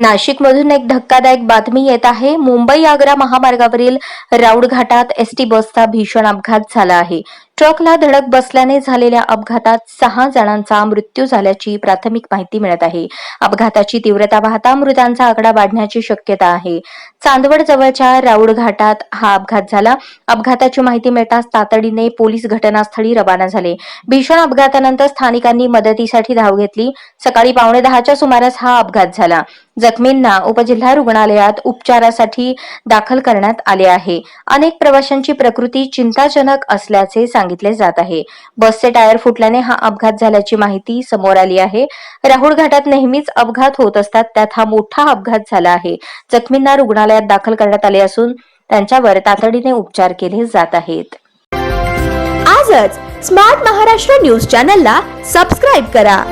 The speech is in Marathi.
नाशिकमधून एक धक्कादायक बातमी येत आहे. मुंबई आग्रा महामार्गावरील राऊड घाटात एसटी बसचा भीषण अपघात झाला आहे. ट्रकला धडक बसल्याने झालेल्या अपघातात सहा जणांचा मृत्यू झाल्याची प्राथमिक माहिती मिळत आहे. अपघाताची तीव्रता पाहता मृतांचा आकडा वाढण्याची शक्यता आहे. चांदवड जवळच्या राऊड घाटात हा अपघात झाला. अपघाताची माहिती मिळताच तातडीने पोलीस घटनास्थळी रवाना झाले. भीषण अपघातानंतर स्थानिकांनी मदतीसाठी धाव घेतली. सकाळी पावणे दहाच्या सुमारास हा अपघात झाला. जखमींना उपजिल्हा रुग्णालयात उपचारासाठी दाखल करण्यात आले आहे. अनेक प्रवाशांची प्रकृती चिंताजनक असल्याचे सांगितले जात आहे. बसचे टायर फुटल्याने हा अपघात झाल्याची माहिती समोर आली आहे. राहुल घाटात नेहमीच अपघात होत असतात त्यात हा मोठा अपघात झाला आहे. जखमींना रुग्णालयात दाखल करण्यात आले असून त्यांच्यावर तातडीने उपचार केले जात आहेत. आजच स्मार्ट महाराष्ट्र न्यूज चॅनलला सबस्क्राईब करा.